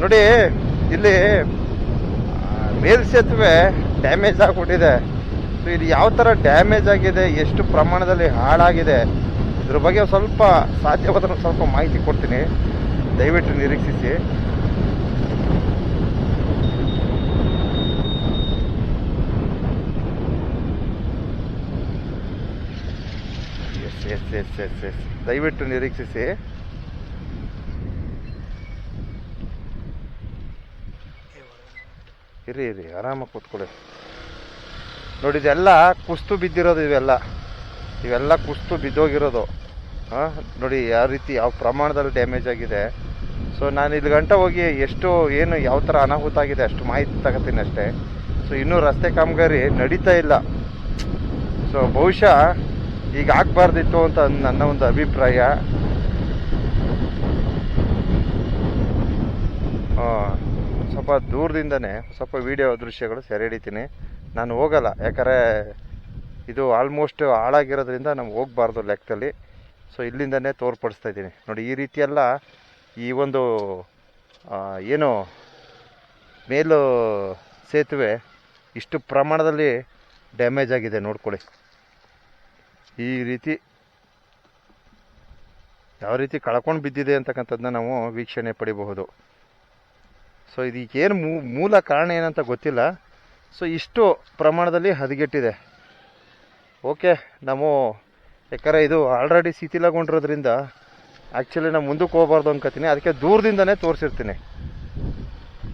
ನೋಡಿ, ಇಲ್ಲಿ ಮೇಲ್ ಸೇತುವೆ ಡ್ಯಾಮೇಜ್ ಆಗಿಬಿಟ್ಟಿದೆ. ಸೊ ಇದು ಯಾವ ಥರ ಡ್ಯಾಮೇಜ್ ಆಗಿದೆ, ಎಷ್ಟು ಪ್ರಮಾಣದಲ್ಲಿ ಹಾಳಾಗಿದೆ, ಇದ್ರ ಬಗ್ಗೆ ಸ್ವಲ್ಪ ಸಾಧ್ಯವಾದ ಸ್ವಲ್ಪ ಮಾಹಿತಿ ಕೊಡ್ತೀನಿ. ದಯವಿಟ್ಟು ನಿರೀಕ್ಷಿಸಿ. Yes yes yes yes yes ದಯವಿಟ್ಟು ನಿರೀಕ್ಷಿಸಿ. ಇರಿ ಇರಿ ಆರಾಮಾಗಿ ಕೂತ್ಕೊಳ್ಳಿ ನೋಡಿ ಇದೆಲ್ಲ ಕುಸ್ತು ಬಿದ್ದಿರೋದು ಇವೆಲ್ಲ. ಇವೆಲ್ಲ ಕುಸ್ತು ಬಿದ್ದೋಗಿರೋದು. ಹಾಂ? ನೋಡಿ ಯಾವ ರೀತಿ ಯಾವ ಪ್ರಮಾಣದಲ್ಲಿ ಡ್ಯಾಮೇಜ್ ಆಗಿದೆ. ಸೊ ನಾನು ಇಲ್ಲಿ ಗಂಟ ಹೋಗಿ ಎಷ್ಟು ಏನು ಯಾವ ಥರ ಅನಾಹುತ ಆಗಿದೆ ಅಷ್ಟು ಮಾಹಿತಿ ತಗೋತೀನಿ ಅಷ್ಟೇ. ಸೊ ಇನ್ನೂ ರಸ್ತೆ ಕಾಮಗಾರಿ ನಡೀತಾ ಇಲ್ಲ. ಸೊ ಬಹುಶಃ ಈಗ ಆಗಬಾರ್ದಿತ್ತು ಅಂತ ನನ್ನ ಒಂದು ಅಭಿಪ್ರಾಯ. ಆ, ಸ್ವಲ್ಪ ದೂರದಿಂದನೇ ಸ್ವಲ್ಪ ವೀಡಿಯೋ ದೃಶ್ಯಗಳು ಸೆರೆ ಹಿಡಿತೀನಿ ನಾನು ಹೋಗಲ್ಲ, ಯಾಕಂದರೆ ಇದು ಆಲ್ಮೋಸ್ಟ್ ಹಾಳಾಗಿರೋದ್ರಿಂದ ನಮ್ಗೆ ಹೋಗಬಾರ್ದು ಲೆಕ್ಕದಲ್ಲಿ. ಸೊ ಇಲ್ಲಿಂದನೇ ತೋರ್ಪಡಿಸ್ತಾ ಇದ್ದೀನಿ. ನೋಡಿ, ಈ ರೀತಿಯೆಲ್ಲ ಈ ಒಂದು ಏನು ಮೇಲು ಸೇತುವೆ ಇಷ್ಟು ಪ್ರಮಾಣದಲ್ಲಿ ಡ್ಯಾಮೇಜ್ ಆಗಿದೆ ನೋಡ್ಕೊಳ್ಳಿ. ಈ ರೀತಿ ಯಾವ ರೀತಿ ಕಳ್ಕೊಂಡು ಬಿದ್ದಿದೆ ಅಂತಕ್ಕಂಥದ್ದನ್ನ ನಾವು ವೀಕ್ಷಣೆ ಪಡಿಬಹುದು. ಸೊ ಇದಕ್ಕೇನು ಮೂಲ ಕಾರಣ ಏನಂತ ಗೊತ್ತಿಲ್ಲ. ಸೊ ಇಷ್ಟು ಪ್ರಮಾಣದಲ್ಲಿ ಹದಗೆಟ್ಟಿದೆ. ಓಕೆ ನಾವು ಯಾಕಂದರೆ ಇದು ಆಲ್ರೆಡಿ ಶಿಥಿಲಗೊಂಡಿರೋದ್ರಿಂದ ಆ್ಯಕ್ಚುಲಿ ನಾನು ಮುಂದಕ್ಕೆ ಹೋಗ್ಬಾರ್ದು ಅನ್ಕೋತೀನಿ. ಅದಕ್ಕೆ ದೂರದಿಂದನೇ ತೋರಿಸಿರ್ತೀನಿ.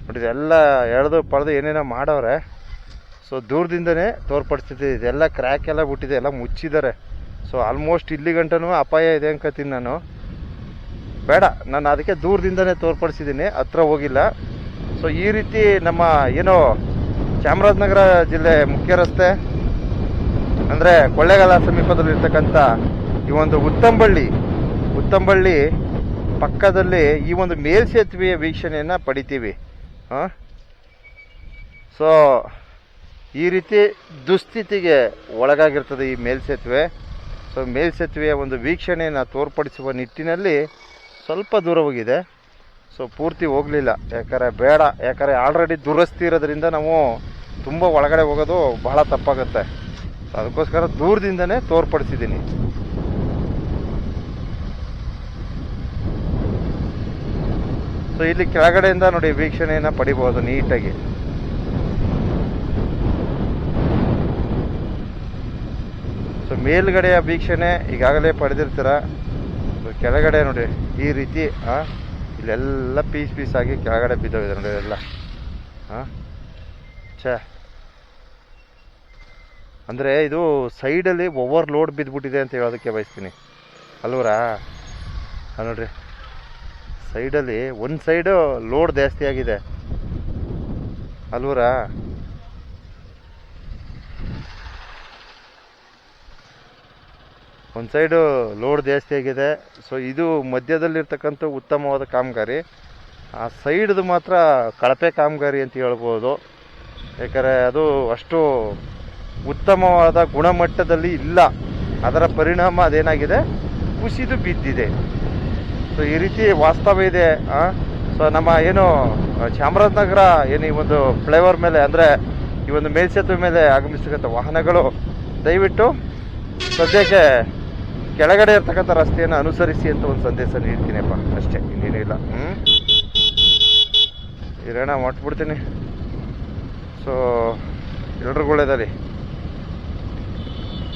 ಬಟ್ ಇದೆಲ್ಲ ಎಳೆದು ಪಡೆದು ಏನೇನೋ ಮಾಡವ್ರೆ. ಸೊ ದೂರದಿಂದನೇ ತೋರ್ಪಡಿಸ್ತಿದ್ದೆ. ಇದೆಲ್ಲ ಕ್ರ್ಯಾಕ್ ಎಲ್ಲ ಬಿಟ್ಟಿದೆ ಎಲ್ಲ ಮುಚ್ಚಿದ್ದಾರೆ. ಸೊ ಆಲ್ಮೋಸ್ಟ್ ಇಲ್ಲಿ ಗಂಟನೂ ಅಪಾಯ ಇದೆ ಅನ್ಕೋತೀನಿ ನಾನು. ಬೇಡ, ನಾನು ಅದಕ್ಕೆ ದೂರದಿಂದನೇ ತೋರ್ಪಡಿಸಿದ್ದೀನಿ. ಹತ್ರ ಹೋಗಿಲ್ಲ. ಸೊ ಈ ರೀತಿ ನಮ್ಮ ಏನು ಚಾಮರಾಜನಗರ ಜಿಲ್ಲೆ ಮುಖ್ಯ ರಸ್ತೆ, ಅಂದರೆ ಕೊಳ್ಳೇಗಾಲ ಸಮೀಪದಲ್ಲಿರ್ತಕ್ಕಂಥ ಈ ಒಂದು ಉತ್ತಂಬಳ್ಳಿ ಉತ್ತಂಬಳ್ಳಿ ಪಕ್ಕದಲ್ಲಿ ಈ ಒಂದು ಮೇಲ್ಸೇತುವೆಯ ವೀಕ್ಷಣೆಯನ್ನು ಪಡಿತೀವಿ. ಹಾಂ? ಸೊ ಈ ರೀತಿ ದುಸ್ಥಿತಿಗೆ ಒಳಗಾಗಿರ್ತದೆ ಈ ಮೇಲ್ಸೇತುವೆ. ಸೊ ಮೇಲ್ಸೇತುವೆಯ ಒಂದು ವೀಕ್ಷಣೆಯನ್ನು ತೋರ್ಪಡಿಸುವ ನಿಟ್ಟಿನಲ್ಲಿ ಸ್ವಲ್ಪ ದೂರ ಹೋಗಿದೆ. ಸೊ ಪೂರ್ತಿ ಹೋಗಲಿಲ್ಲ. ಯಾಕಂದರೆ ಬೇಡ. ಯಾಕಂದರೆ ಆಲ್ರೆಡಿ ದುರಸ್ತಿ ಇರೋದ್ರಿಂದ ನಾವು ತುಂಬ ಒಳಗಡೆ ಹೋಗೋದು ಬಹಳ ತಪ್ಪಾಗುತ್ತೆ. ಅದಕ್ಕೋಸ್ಕರ ದೂರದಿಂದನೇ ತೋರ್ಪಡಿಸಿದ್ದೀನಿ. ಸೊ ಇಲ್ಲಿ ಕೆಳಗಡೆಯಿಂದ ನೋಡಿ ವೀಕ್ಷಣೆಯನ್ನು ಪಡಿಬೋದು ನೀಟಾಗಿ. ಸೊ ಮೇಲ್ಗಡೆಯ ವೀಕ್ಷಣೆ ಈಗಾಗಲೇ ಪಡೆದಿರ್ತೀರ? ಸೊ ಕೆಳಗಡೆ ನೋಡಿ ಈ ರೀತಿ ಇಲ್ಲೆಲ್ಲ ಪೀಸ್ ಪೀಸ್ ಆಗಿ ಕೆಳಗಡೆ ಬಿದ್ದೋಗಿದೆ ನೋಡಿ ಎಲ್ಲ. ಹಾಂ? ಛೇ. ಅಂದರೆ ಇದು ಸೈಡಲ್ಲಿ ಓವರ್ ಲೋಡ್ ಬಿದ್ದುಬಿಟ್ಟಿದೆ ಅಂತ ಹೇಳೋದಕ್ಕೆ ಬಯಸ್ತೀನಿ. ಅಲ್ವರಾ ನೋಡ್ರಿ. ಸೈಡಲ್ಲಿ ಒಂದು ಸೈಡು ಲೋಡ್ ಜಾಸ್ತಿ ಆಗಿದೆ. ಅಲ್ವರಾ ಒಂದು ಸೈಡು ಲೋಡ್ ಜಾಸ್ತಿ ಆಗಿದೆ. ಸೊ ಇದು ಮಧ್ಯದಲ್ಲಿರ್ತಕ್ಕಂಥ ಉತ್ತಮವಾದ ಕಾಮಗಾರಿ. ಆ ಸೈಡ್ದು ಮಾತ್ರ ಕಳಪೆ ಕಾಮಗಾರಿ ಅಂತ ಹೇಳ್ಬೋದು. ಏಕೆಂದರೆ ಅದು ಅಷ್ಟು ಉತ್ತಮವಾದ ಗುಣಮಟ್ಟದಲ್ಲಿ ಇಲ್ಲ. ಅದರ ಪರಿಣಾಮ ಅದೇನಾಗಿದೆ? ಕುಸಿದು ಬಿದ್ದಿದೆ. ಸೊ ಈ ರೀತಿ ವಾಸ್ತವ ಇದೆ ಸೊ ನಮ್ಮ ಏನು, ಚಾಮರಾಜನಗರ ಏನು ಈ ಒಂದು ಫ್ಲೈಓವರ್ ಮೇಲೆ ಅಂದರೆ ಈ ಒಂದು ಮೇಲ್ಸೇತುವೆ ಮೇಲೆ ಆಗಮಿಸ್ತಕ್ಕಂಥ ವಾಹನಗಳು ದಯವಿಟ್ಟು ಸದ್ಯಕ್ಕೆ ಕೆಳಗಡೆ ಇರ್ತಕ್ಕಂಥ ರಸ್ತೆಯನ್ನು ಅನುಸರಿಸಿ ಅಂತ ಒಂದು ಸಂದೇಶ ನೀಡ್ತೀನಪ್ಪ. ಅಷ್ಟೇ, ಇನ್ನೇನು ಇಲ್ಲ. ಹ್ಞೂ ಇರೋಣ ಮಾಡ್ಬಿಡ್ತೀನಿ ಸೊ ಎಲ್ರಿಗೂ ಒಳ್ಳೇದಲ್ಲಿ